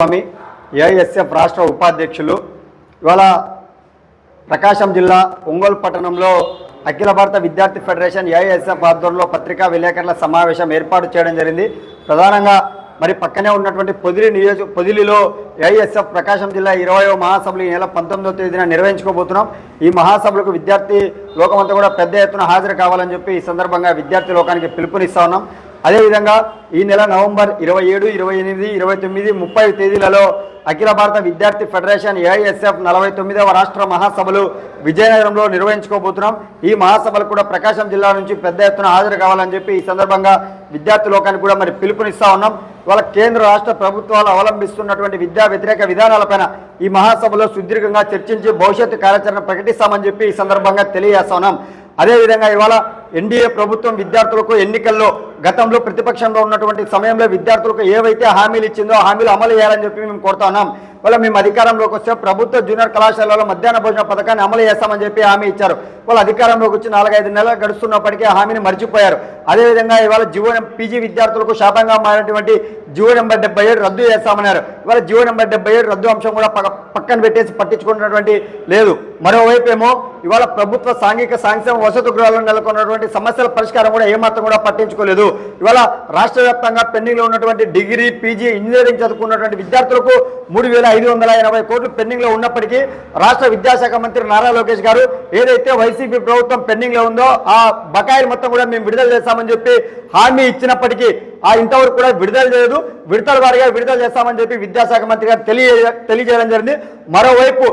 స్వామి AISF రాష్ట్ర ఉపాధ్యక్షులు. ఇవాళ ప్రకాశం జిల్లా ఒంగోలు పట్టణంలో అఖిల భారత విద్యార్థి ఫెడరేషన్ ఏఐఎస్ఎఫ్ ఆధ్వర్యంలో పత్రికా విలేకరుల సమావేశం ఏర్పాటు చేయడం జరిగింది. ప్రధానంగా మరి పక్కనే ఉన్నటువంటి పొదిలి నియోజక పొదిలిలో ఏఐఎస్ఎఫ్ ప్రకాశం జిల్లా ఇరవయో మహాసభలు ఈ నెల పంతొమ్మిదవ తేదీన నిర్వహించుకోబోతున్నాం. ఈ మహాసభలకు విద్యార్థి లోకమంతా కూడా పెద్ద ఎత్తున హాజరు కావాలని చెప్పి ఈ సందర్భంగా విద్యార్థి లోకానికి పిలుపునిస్తా ఉన్నాం. అదేవిధంగా ఈ నెల నవంబర్ ఇరవై ఏడు ఇరవై ఎనిమిది ఇరవై తొమ్మిది ముప్పై తేదీలలో అఖిల భారత విద్యార్థి ఫెడరేషన్ ఏఐఎస్ఎఫ్ నలభై తొమ్మిదవ రాష్ట్ర మహాసభలు విజయనగరంలో నిర్వహించుకోబోతున్నాం. ఈ మహాసభలు కూడా ప్రకాశం జిల్లా నుంచి పెద్ద ఎత్తున హాజరు కావాలని చెప్పి ఈ సందర్భంగా విద్యార్థి లోకానికి కూడా మరి పిలుపునిస్తా ఉన్నాం. ఇవాళ కేంద్ర రాష్ట్ర ప్రభుత్వాలు అవలంబిస్తున్నటువంటి విద్యా వ్యతిరేక విధానాలపైన ఈ మహాసభలో సుదీర్ఘంగా చర్చించి భవిష్యత్తు కార్యాచరణ ప్రకటిస్తామని చెప్పి ఈ సందర్భంగా తెలియజేస్తా ఉన్నాం. అదేవిధంగా ఇవాళ ఎన్డీఏ ప్రభుత్వం విద్యార్థులకు ఎన్నికల్లో గతంలో ప్రతిపక్షంలో ఉన్నటువంటి సమయంలో విద్యార్థులకు ఏవైతే హామీలు ఇచ్చిందో హామీలు అమలు చేయాలని చెప్పి మేము కోరుతున్నాం వాళ్ళ మేము అధికారంలోకి వస్తే ప్రభుత్వ జూనియర్ కళాశాలలో మధ్యాహ్న భోజన పథకాన్ని అమలు చేస్తామని చెప్పి హామీ ఇచ్చారు. వాళ్ళు అధికారంలోకి వచ్చి నాలుగైదు నెలలు గడుస్తున్నప్పటికీ హామీని మర్చిపోయారు. అదేవిధంగా ఇవాళ జీవో పీజీ విద్యార్థులకు శాపంగా మారినటువంటి జీవో నెంబర్ డెబ్బై ఏడు రద్దు చేస్తామన్నారు. ఇవాళ జీవో నెంబర్ డెబ్బై ఏడు రద్దు అంశం కూడా పక్కన పెట్టేసి పట్టించుకున్నటువంటి లేదు. మరోవైపు ఏమో ఇవాళ ప్రభుత్వ సాంఘిక సాంక్షేమ వసతి గృహాల్లో నెలకొన్నటువంటి సమస్యల పరిష్కారం కూడా ఏమాత్రం కూడా పట్టించుకోలేదు. ఇవాళ రాష్ట్ర వ్యాప్తంగా పెండింగ్లో ఉన్నటువంటి డిగ్రీ పీజీ ఇంజనీరింగ్ చదువుకున్నటువంటి విద్యార్థులకు మూడు వేల ఐదు వందల ఎనభై కోట్లు పెండింగ్లో ఉన్నప్పటికీ రాష్ట్ర విద్యాశాఖ మంత్రి నారా లోకేష్ గారు ఏదైతే వైసీపీ ప్రభుత్వం పెండింగ్లో ఉందో ఆ బకాయిలు మొత్తం కూడా మేము విడుదల చేస్తామని చెప్పి హామీ ఇచ్చినప్పటికీ ఆ ఇంతవరకు కూడా విడుదల చేయదు విడతల వారిగా విడుదల చేస్తామని చెప్పి విద్యాశాఖ మంత్రి గారు తెలియ తెలియజేయడం జరిగింది. మరోవైపు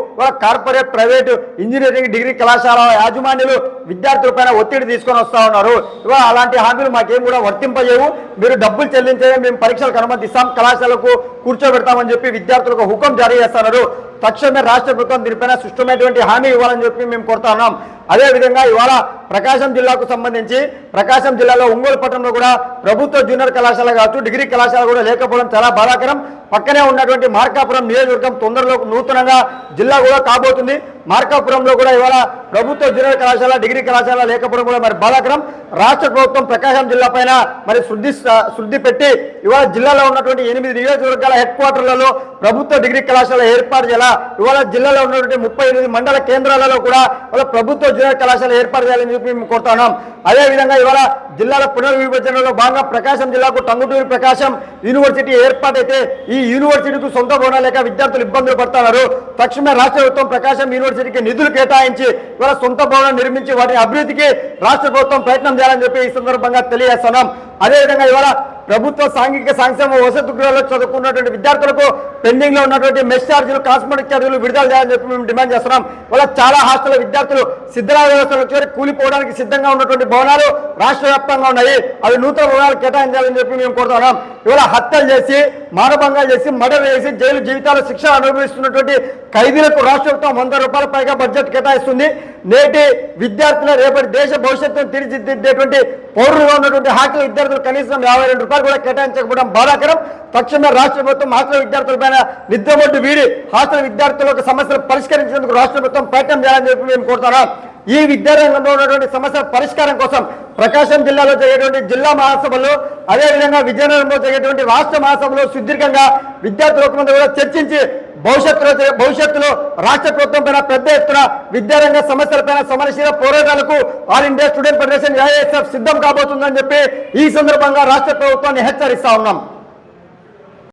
కార్పొరేట్ ప్రైవేటు ఇంజనీరింగ్ డిగ్రీ కళాశాల యాజమాన్యులు విద్యార్థులపైన ఒత్తిడి తీసుకొని వస్తా ఉన్నారు. ఇవాళ అలాంటి హామీలు మాకేం కూడా వర్తింపజేయవు మీరు డబ్బులు చెల్లించే మేము పరీక్షలకు అనుమతిస్తాం. కళాశాలకు కూర్చోబెడతామని చెప్పి విద్యార్థులకు హుకం జారీ చేస్తున్నారు. తక్షణమే రాష్ట్ర ప్రభుత్వం దీనిపైన సుష్టమైనటువంటి హామీ ఇవ్వాలని చెప్పి మేము కోరుతా ఉన్నాం. అదేవిధంగా ఇవాళ ప్రకాశం జిల్లాకు సంబంధించి ప్రకాశం జిల్లాలో ఒంగోలు పట్టణంలో కూడా ప్రభుత్వ జూనియర్ కళాశాల కావచ్చు డిగ్రీ కళాశాల కూడా లేకపోవడం చాలా బాధాకరం. పక్కనే ఉన్నటువంటి మార్కాపురం నియోజకవర్గం తొందరలో నూతనంగా జిల్లా కూడా కాబోతుంది. మార్కాపురంలో కూడా ఇవాళ ప్రభుత్వ జూనియర్ కళాశాల డిగ్రీ కళాశాల లేకపోవడం కూడా మరి బాధాకరం. రాష్ట్ర ప్రభుత్వం ప్రకాశం జిల్లా పైన మరి శుద్ధి శుద్ధి పెట్టి ఇవాళ జిల్లాలో ఉన్నటువంటి ఎనిమిది నియోజకవర్గాల హెడ్ క్వార్టర్లలో ప్రభుత్వ డిగ్రీ కళాశాల ఏర్పాటు చేయాలా? ఇవాళ జిల్లాలో ఉన్నటువంటి ముప్పై ఎనిమిది మండల కేంద్రాలలో కూడా ఇవాళ ప్రభుత్వ జూనియర్ కళాశాల ఏర్పాటు చేయాలని చెప్పి మేము కోరుతున్నాం అదేవిధంగా ఇవాళ జిల్లాల పునర్విభజనలో భాగంగా ప్రకాశం జిల్లాకు టంగుటూరి ప్రకాశం యూనివర్సిటీ ఏర్పాటైతే ఈ యూనివర్సిటీకు సొంత భవనాలు లేక విద్యార్థులు ఇబ్బందులు పడుతున్నారు. తక్షణమే రాష్ట్ర ప్రభుత్వం ప్రకాశం యూనివర్సిటీకి నిధులు కేటాయించి ఇవాళ సొంత భవనం నిర్మించి వాటి అభివృద్ధికి రాష్ట్ర ప్రభుత్వం ప్రయత్నం చేయాలని చెప్పి ఈ సందర్భంగా తెలియజేస్తున్నాం. అదేవిధంగా ఇవాళ ప్రభుత్వ సాంఘిక సంక్షేమ వసతి గృహాల్లో చదువుకున్నటువంటి విద్యార్థులకు పెండింగ్లో ఉన్నటువంటి మెస్ ఛార్జీలు కాస్మెటిక్ ఛార్జీలు విడుదల చేయాలని చెప్పి మేము డిమాండ్ చేస్తున్నాం. వాళ్ళ చాలా హాస్టల్ విద్యార్థులు సిద్ధరామ వ్యవస్థలో చేరి కూలిపోవడానికి సిద్ధంగా ఉన్నటువంటి భవనాలు రాష్ట్ర వ్యాప్తంగా ఉన్నాయి. అవి నూతన రుణాలు కేటాయించాలని చెప్పి మేము కోరుతున్నాం. ఇవాళ హత్యలు చేసి మానభంగాలు చేసి మర్డర్ చేసి జైలు జీవితాలు శిక్ష అనుభవిస్తున్నటువంటి ఖైదీలకు రాష్ట్ర ప్రభుత్వం వంద రూపాయల పైగా బడ్జెట్ కేటాయిస్తుంది. నేటి విద్యార్థుల రేపటి దేశ భవిష్యత్తును తీర్చిదిద్దేటువంటి పౌరులుగా ఉన్నటువంటి హాస్టల్ విద్యార్థులు కనీసం యాభై రెండు రూపాయలు కూడా కేటాయించకపోవడం బాధాకరం. తక్షణమే రాష్ట్ర ప్రభుత్వం హాస్టల్ విద్యార్థులపైన నిద్రబొడ్డు వీడి హాస్టల్ విద్యార్థులకు సమస్యలు పరిష్కరించేందుకు రాష్ట్ర ప్రభుత్వం ప్రయత్నం చేయాలని చెప్పి మేము కోరుతున్నాం. ఈ విద్యారంగంలో ఉన్నటువంటి సమస్యల పరిష్కారం కోసం ప్రకాశం జిల్లాలో జరిగేటువంటి జిల్లా మహాసభలు అదేవిధంగా విజయనగరంలో జరిగేటువంటి రాష్ట్ర మహాసభలో సుదీర్ఘంగా విద్యార్థుల ముందు కూడా చర్చించి భవిష్యత్తులో భవిష్యత్తులో రాష్ట్ర ప్రభుత్వం పైన పెద్ద ఎత్తున విద్యారంగ సమస్యలపైన సమరశీల పోరాటాలకు all India student federation AISF సిద్ధం కాబోతుందని చెప్పి ఈ సందర్భంగా రాష్ట్ర ప్రభుత్వాన్ని హెచ్చరిస్తా ఉన్నాం.